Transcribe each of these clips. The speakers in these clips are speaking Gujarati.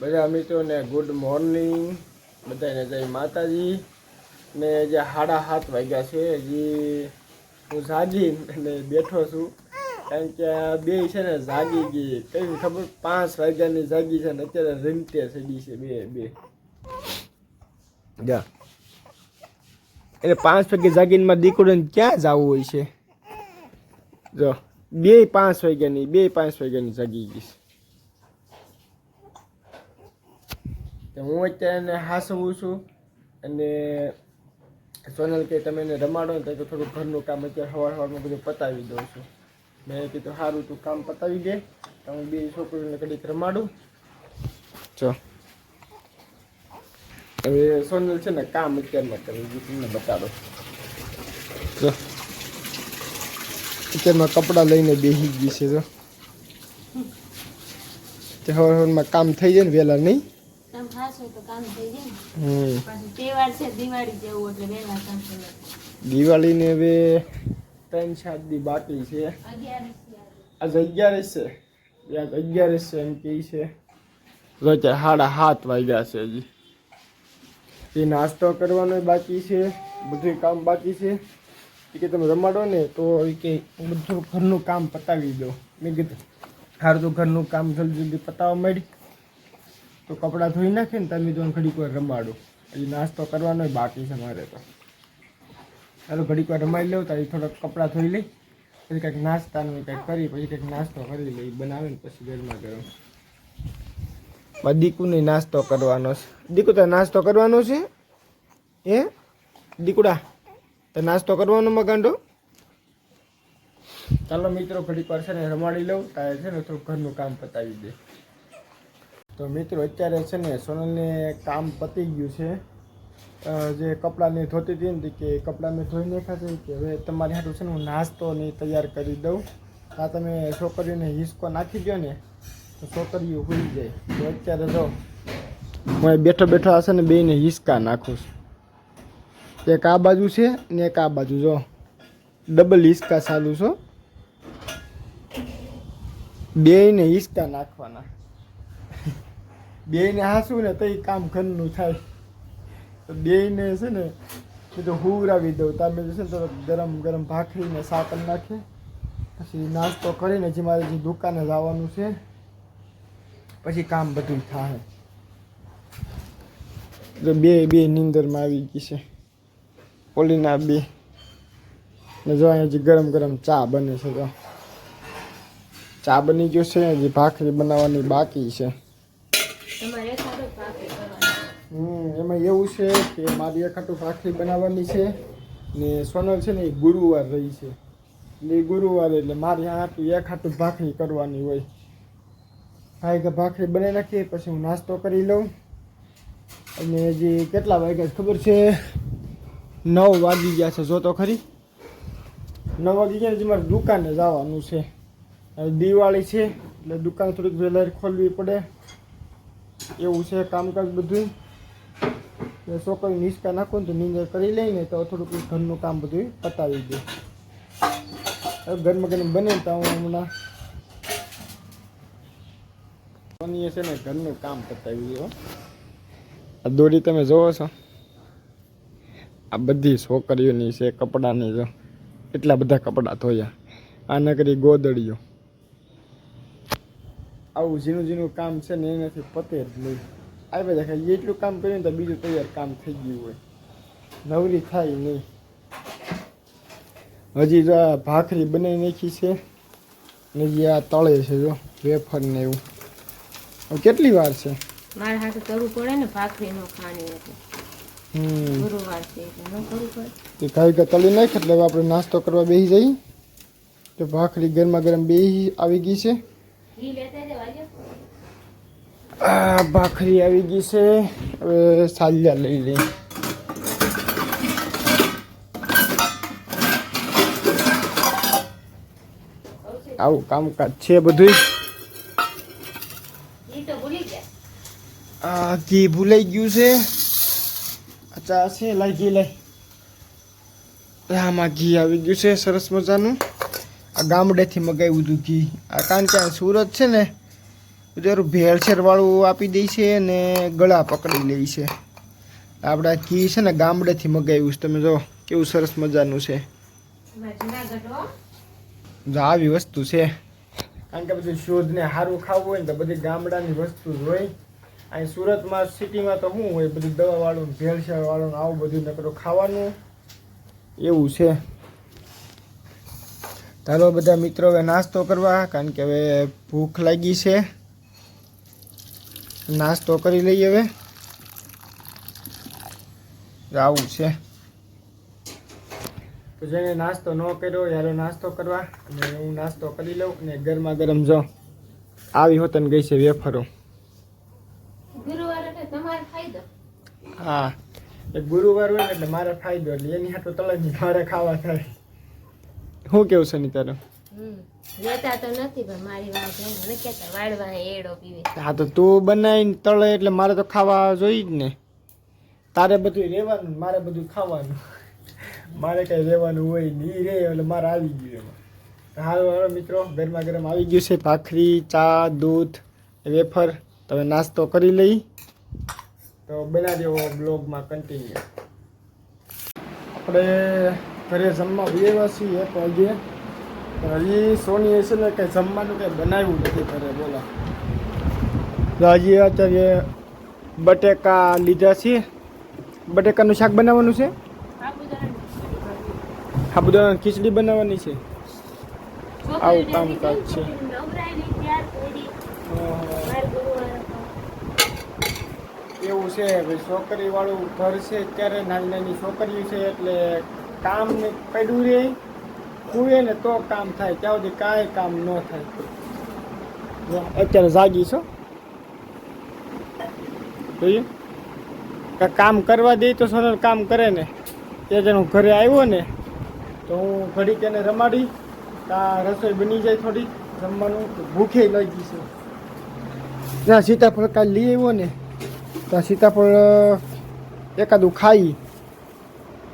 બધા મિત્રોને ગુડ મોર્નિંગ બધાને જય માતાજી. ને જે સાડા સાત વાગ્યા છે, હજી હું જાગી અને બેઠો છું. કારણ કે આ બે છે ને જાગી ગઈ. કઈ ખબર પાંચ વાગ્યાની જાગી છે ને અત્યારે રીમતે સડી છે બે બે. જા. એટલે પાંચ વાગે જાગીને માં દીકરીને ક્યાં જવું હોય છે? જો, બે પાંચ વાગ્યાની, બે પાંચ વાગ્યાની જાગી ગઈ છે. તો હું અત્યારે એને હાસવું છું અને સોનલ કે તમે એને રમાડો ને તો થોડું ઘરનું કામ અત્યારે સવાર સવારમાં બધું પતાવી દઉં છું. મેં કીધું સારું તું કામ પતાવી દે તો હું બે છોકરીઓને કડીક રમાડું. જો હવે સોનલ છે ને કામ અત્યારમાં કરી દીધું તમને બતાડો. જો અત્યારમાં કપડાં લઈને બેસી ગઈ છે જો તે સવાર સવારમાં કામ થઈ જાય ને વહેલા નહીં? ને. દિવાળી દિવાળીને હવે ત્રણ સાત દી બાકી છે. આજ અગિયારસ છે. યાદ અગિયારસ છે એમ કે છે. રોજે સાડા સાત વાગ્યા છે હજી. એ નાસ્તો કરવાનો બાકી છે બધું કામ બાકી છે. એ કે તમે રમાડો ને તો એ કે બધું ઘરનું કામ પતાવી દો મેં કીધું સારું તો ઘરનું કામ જલ્દી જલ્દી પતાવવા માંડી. તો કપડાં ધોઈ નાખે ને તમે જોઈને ઘડીક વાર રમાડો. હજી નાસ્તો કરવાનો બાકી છે મારે તો. ચાલો ઘડીક વાર રમાડી લઉં તારી થોડાક કપડાં ધોઈ લઈ, પછી કંઈક નાસ્તાનું કંઈક કરી પછી કંઈક નાસ્તો કરી લઈ બનાવે ને પછી ગરમા. ગરમ દીકુને નાસ્તો કરવાનો છે. દીકુ તો નાસ્તો કરવાનો છે? એ દીકુડા તો નાસ્તો કરવાનો મગાંડો? ચાલો મિત્રો, ઘડીક વાર છે ને રમાડી લઉં, તારે છે ને થોડું ઘરનું કામ પતાવી દે. તો મિત્રો, અત્યારે છે ને સોનલને કામ પતી ગયું છે. જે કપડાંની ધોતી હતી ને કે કપડાંને ધોઈ નાખ્યા કે હવે તમારી હાટું છે ને હું નાસ્તો ને તૈયાર કરી દઉં. આ તમે છોકરીઓને હિસકો નાખી દો ને, તો છોકરીઓ ભૂલી જાય. તો અત્યારે જો હું બેઠો બેઠો હશે ને બેને હિસકા નાખું છું. એક આ બાજુ છે ને એક આ બાજુ, જો. ડબલ હિસકા ચાલુ છો. બેયને હિસકા નાખવાના. બેયને હાસું ને તો એ કામ ઘરનું થાય. તો બેયને છે ને એ તો હુવરાવી દઉં. તમે છે ને તો ગરમ ગરમ ભાખરીને સાકર નાખે પછી નાસ્તો કરીને જે મારે જે દુકાને જવાનું છે, પછી કામ બધું થાય. તો બે બે નીંદરમાં આવી ગઈ છે. ઓલીના બે. ને જો અહીંયા જે ગરમ ગરમ ચા બને છે તો. ચા બની ગયો છે, હજી ભાખરી બનાવવાની બાકી છે તમારે એકાદો ભાખરી કરવાનો હમ એમાં એવું છે કે મારી એક ભાખરી બનાવવાની છે ને સોનલ છે ને એ ગુરુવાર રહી છે. એટલે એ ગુરુવાર એટલે મારી હાટું એક હાટું ભાખરી કરવાની હોય. ભાઈ કે ભાખરી બનાવી નાખીએ, પછી હું નાસ્તો કરી લઉં. અને હજી કેટલા વાગ્યા ખબર છે? નવ વાગી ગયા છે જો તો ખરી? નવ વાગી ગયા મારે દુકાને જવાનું છે. દિવાળી છે, એટલે દુકાન થોડીક વહેલા ખોલવી પડે. એવું છે કામકાજ બધું. છોકરી નિષ્કા નાખો ને તો નીંદર કરી લઈને તો થોડુંક ઘરનું કામ બધું પતાવી દે. હવે ઘરમાં ઘરમાં બને તો હું હમણાં સોનીએ છે ને ઘરનું કામ પતાવી દે આ દોરી તમે જોવો છો? આ બધી છોકરીઓની છે કપડાની જો. એટલા બધા કપડાં ધોયા. આ નકરી ગોદડીઓ. આવું ઝીણું ઝીણું કામ છે ને એનાથી પતે જ નહીં. આવી દેખાય એટલું કામ કર્યું તો બીજું તૈયાર કામ થઈ ગયું હોય. નવરી થાય નહીં. હજી જો આ ભાખરી બનાવી નાખી છે. ને જે આ તળે છે જો વેફર ને એવું. હવે કેટલી વાર છે? મારે હાથે કરવું પડે ને ભાખરી નો ખાણી હમ. ગુરુવાર છે એટલે ન કરવું પડે. તે કાંઈ કાંઈ તળી નાખ એટલે આપણે નાસ્તો કરવા બેસી જઈએ. તો ભાખરી ગરમા ગરમ બેસી આવી ગઈ છે. ઘી લેતા જવા જો આ ભાખરી આવી ગઈ છે. હવે સાલિયા લઈ લઈ આવું કામકાજ છે બધું આ ઘી ભૂલાઈ ગયું છે. અચ્છા છે, લઈ ઘી, લઈ. આમાં ઘી આવી ગયું છે, સરસ મજાનું. આ ગામડેથી મગાવ્યું હતું ઘી. આ કારણ કે સુરત છે ને બધું ભેળસેળવાળું આપી દે છે અને ગળા પકડી લે છે. આપણા ઘી છે ને ગામડેથી મગાવ્યું છે. તમે જો, કેવું સરસ મજાનું છે. આવી વસ્તુ છે. કારણ કે બધું શોધને સારું ખાવું હોય ને તો બધી ગામડાની વસ્તુ જ હોય. અહીં સુરતમાં, સિટીમાં તો શું હોય, બધું દવાવાળું ભેળસેળવાળું આવું બધું નકરું ખાવાનું. એવું છે. ચાલો બધા મિત્રો હવે નાસ્તો કરવા, કારણ કે હવે ભૂખ લાગી છે. નાસ્તો કરી લઈએ હવે. આવું છે. તો જેને નાસ્તો ન કર્યો યારો નાસ્તો કરવા અને હું નાસ્તો કરી લઉં અને ગરમા ગરમ જો આવી હોતન ગઈ છે વેફરો. ગુરુવાર એટલે તમારે ફાયદો. હા એ ગુરુવાર હોય એટલે મારે ફાયદો એટલે એની હાટું તળની મારે ખાવા થાય. શું કેવું છે ની તારું? લેતા નથી, પણ મારી વાત હા, તો તું બનાવીને તળે એટલે મારે તો ખાવા જોઈ જ ને. તારે બધું રહેવાનું, મારે બધું ખાવાનું. મારે કઈ રહેવાનું હોય નહીં રહે એટલે મારે આવી ગયું એમાં. હાલો હાલો, મિત્રો, ગરમા ગરમ આવી ગયું છે ભાખરી, ચા, દૂધ, વેફર. તમે નાસ્તો કરી લઈ. તો બના દેવો બ્લોગમાં કન્ટિન્યુ આપણે ઘરે જમવા બેવા એક પણ હજી સોની છે ને કંઈ જમવાનું કંઈ બનાવ્યું નથી ઘરે બોલા. હજી અત્યારે બટેકા લીધા છે. બટેકાનું શાક બનાવવાનું છે? સાબુદાણાની ખીચડી બનાવવાની છે? આવું કામકાજ છે. એવું છે ભાઈ છોકરી વાળું ઘર છે અત્યારે નાની નાની છોકરીઓ છે એટલે કામ ને પડ્યું રહે કુએ ને તો કામ થાય, ત્યાં સુધી કાંઈ કામ ન થાય. અત્યારે જાગી છો? જોઈએ. કામ કરવા દે તો સોનલ કામ કરે ને. એ જણ હું ઘરે આવ્યો ને, તો હું ઘડીક એને રમાડી ત્યાં રસોઈ બની જાય થોડી, જમવાનું ભૂખે લાગી છે. ત્યાં સીતાફળ કાલ લઈ આવ્યો ને ત્યાં સીતાફળ એકાદું ખાઈ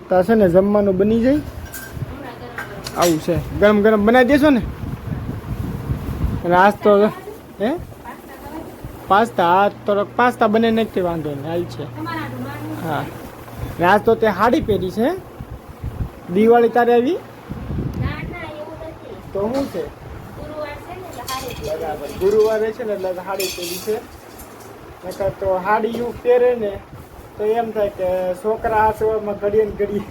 ત્યાં છે ને જમવાનું બની જાય. આવું છે. ગરમ ગરમ બનાવી દેશો ને. અને તો હે? પાસ્તા આ તો પાસ્તા બને નથી વાંધો ને હાલ છે. હા. ને તો તે હાડી પહેરી છે દિવાળી તારે આવી? તો શું છે? બરાબર. ગુરુવારે છે ને એટલે હાડી પહેરી છે. નકર તો હાડી પહેરે ને, તો એમ થાય કે છોકરા આ સવારમાં ઘડીએ ને ઘડીએ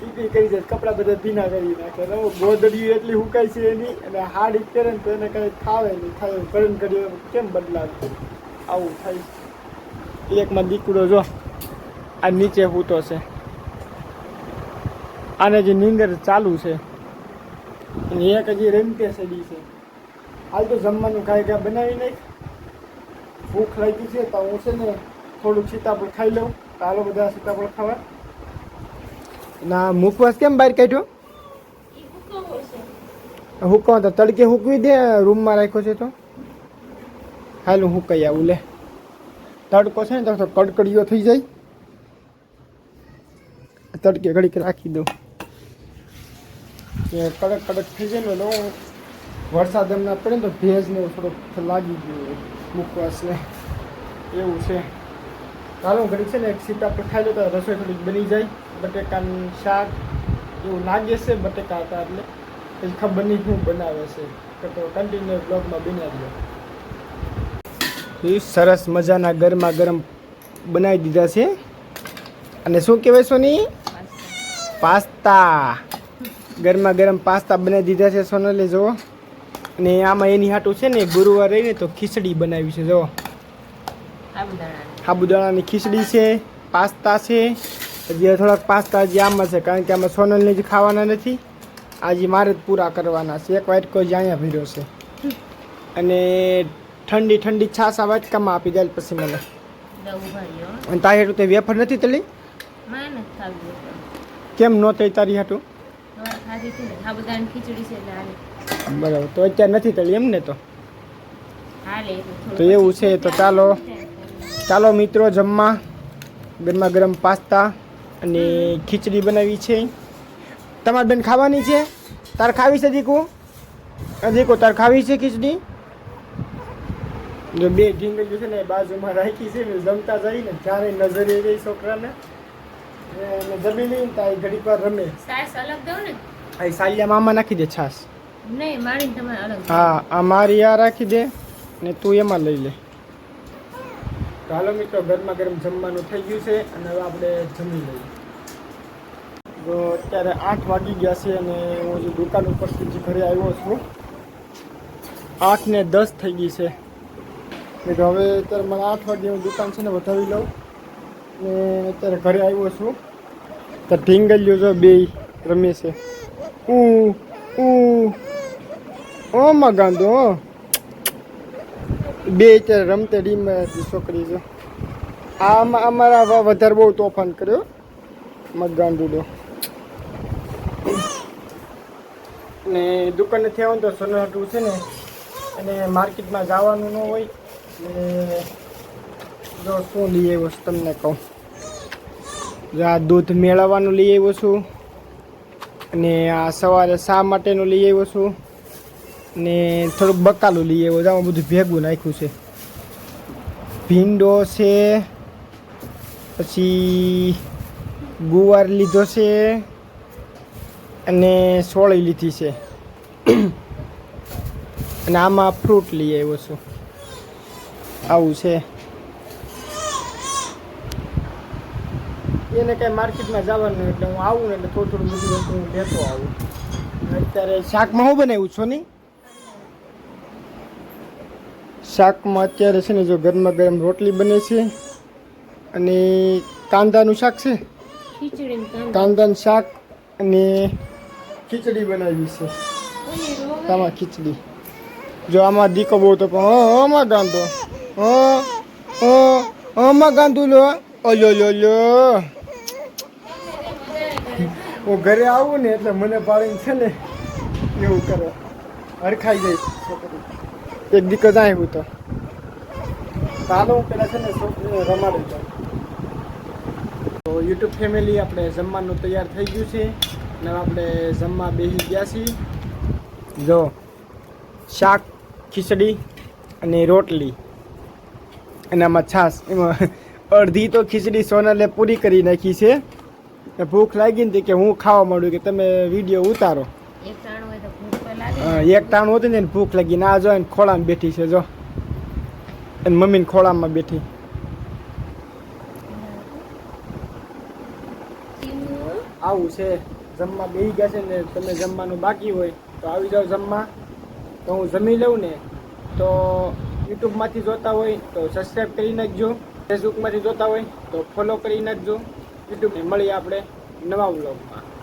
પીપી કરી જાય કપડાં બધા ભીના કરી નાખે. અને ગોદડીયું એટલી હુકાય છે એની, અને હાડી પહેરે ને તો એને કંઈ ખાવે નહીં. થાય કરણ કર્યું કેમ બદલાવે? આવું થાય. એકમાં દીકરો જો, આ નીચે હૂતો છે. આને જે નીંદર ચાલુ છે, અને એક હજી રમતે સડી છે. હાલ તો જમવાનું કાંઈ કાંઈ બનાવી નાખ. ભૂખ લાગી છે તો હું છે ને થોડુંક સીતાફળ ખાઈ લઉં. તો હાલો બધા સીતાફળ ખાવા. ના મુખવાસ કેમ બહાર કાઢ્યો? હુકવા તો તડકે હુકવી દે રૂમમાં રાખ્યો છે તો. હાલ હું હુકાઈ આવું લે. તડકો છે ને તો કડકડીઓ થઈ જાય. તડકે ઘડીક રાખી દઉં. કે કડક કડક થઈ જાય ને હું વરસાદ એમના પડે ને તો ભેજ ને થોડોક લાગી ગયો. મુખવાસને એવું છે. ચાલો હું ઘડીક છે ને એક સીતાફળ ખાઈ લો તો રસોઈ થોડીક બની જાય. બટેકાનું શાક એવું લાગે છે બટેકા હતા એટલે. પછી ખબર નહીં શું બનાવે છે. તો કન્ટિન્યુ બ્લોગમાં બનાવી દો સરસ મજાના ગરમા ગરમ બનાવી દીધા છે. અને શું કહેવાય સોની? પાસ્તા. ગરમા ગરમ પાસ્તા બનાવી દીધા છે સોનલે જુઓ. અને આમાં એની હાટું છે ને ગુરુવાર રહીને તો ખીચડી બનાવી છે જુઓ. સાબુદાણાની ખીચડી છે પાસ્તા છે હજી થોડાક પાસ્તા હજી આમાં છે કારણ કે આમાં સોનલને જ ખાવાના નથી. આજે મારે જ પૂરા કરવાના છે. એક વાટકો જ અહીંયા ભર્યો છે. અને ઠંડી ઠંડી છાસ આ વાટકામાં આપી દે પછી મને. અને તારી હાટું તે વેફર નથી તળી કેમ ન થઈ તારી હાટું? બરાબર તો અત્યારે નથી તળી એમ ને તો? તો એવું છે તો ચાલો. ચાલો મિત્રો જમવા. ગરમા ગરમ પાસ્તા અને ખીચડી બનાવી છે. તમારે બેન ખાવાની છે? તાર ખાવી છે દીકુ? દીકુ તાર ખાવી છે ખીચડી? જો બે ઢીંગલીઓ છે ને બાજુમાં રાખી છે ને જમતા જાય ને જ્યારે નજરે રહી છોકરાને જમી લઈને ત્યાં ઘડી વાર રમે. સાસ અલગ દઉં ને? આ સાલિયા મામા નાખી દે છાસ નહીં મારી તમારે અલગ હા આ મારી આ રાખી દે ને તું એમાં લઈ લે. તો હાલો મિત્રો, ગરમા ગરમ જમવાનું થઈ ગયું છે અને હવે આપણે જમી લઈએ. તો અત્યારે આઠ વાગી ગયા છે અને હું હજુ દુકાન ઉપરથી જે ઘરે આવ્યો છું. આઠ ને દસ થઈ ગઈ છે. એટલે હવે અત્યારે મને આઠ વાગે હું દુકાન છે ને વધાવી લઉં. ને અત્યારે ઘરે આવ્યો છું. તો ઢીંગલીઓ જો બે રમે છે. ઉ ઉ. ઓ માં ગાંધો. બે અત્યારે રમતે ડીમ છોકરી છે આમાં અમારા વધારે બહુ તોફાન કર્યો. મગાંડુડો ને દુકાને થયા હોય તો સોનાટું છે ને અને માર્કેટમાં જવાનું ન હોય. ને જો શું લઈ આવ્યો છું તમને કહું. આ દૂધ મેળવવાનું લઈ આવ્યો છું. અને આ સવારે શા માટેનું લઈ આવ્યો છું? ને થોડુંક બકાલું લઈએ આમાં બધું ભેગું નાખ્યું છે. ભીંડો છે, પછી ગુવાર લીધો છે, અને સોળી લીધી છે. અને આમાં ફ્રૂટ લઈ આવ્યો છું. આવું છે. એને કાંઈ માર્કેટમાં જવાનું એટલે હું આવું ને એટલે થોડું થોડું બધું વસ્તુ હું લેતો આવું. અત્યારે શાકમાં હું બનાવ્યું છો નહીં શાકમાં અત્યારે છે ને જો ગરમા ગરમ રોટલી બને છે અને કાંદાનું શાક છે. કાંદાનું શાક અને ખીચડી બનાવી છે. આમાં ખીચડી. જો આમાં દીકો બહુ તો પણ હા આમાં ગાંધો આમાં ગાંધુ લો ઓલો લો. લો હું ઘરે આવું ને એટલે મને પાડીને છે ને એવું કરે. હરખાઈ જાય છોકરી. એક દીકરો જાય હું તો. ચાલો હું પેલા છે ને છોકરીને રમાડી દઉં તો યુટ્યુબ ફેમિલી આપણે જમવાનું તૈયાર થઈ ગયું છે અને આપણે જમવા બેસી ગયા છીએ. જો શાક ખીચડી અને રોટલી. અને આમાં છાશ એમાં અડધી તો ખીચડી સોનલે પૂરી કરી નાખી છે. ને ભૂખ લાગી ને કે હું ખાવા માંડું કે તમે વીડિયો ઉતારો. એક ટાણું હતું ને ભૂખ લાગી. ને આ જો, એને ખોળામાં બેઠી છે, જો. એની મમ્મીને ખોળામાં બેઠી. આવું છે. જમવા બેસી ગયા છે ને તમે જમવાનું બાકી હોય તો આવી જાઓ જમવા. તો હું જમી લઉં ને તો યુટ્યુબમાંથી જોતા હોય તો સબસ્ક્રાઈબ કરી નાખજો. ફેસબુકમાંથી જોતા હોય તો ફોલો કરી નાખજો. યુટ્યુબને મળીએ આપણે નવા વ્લોગમાં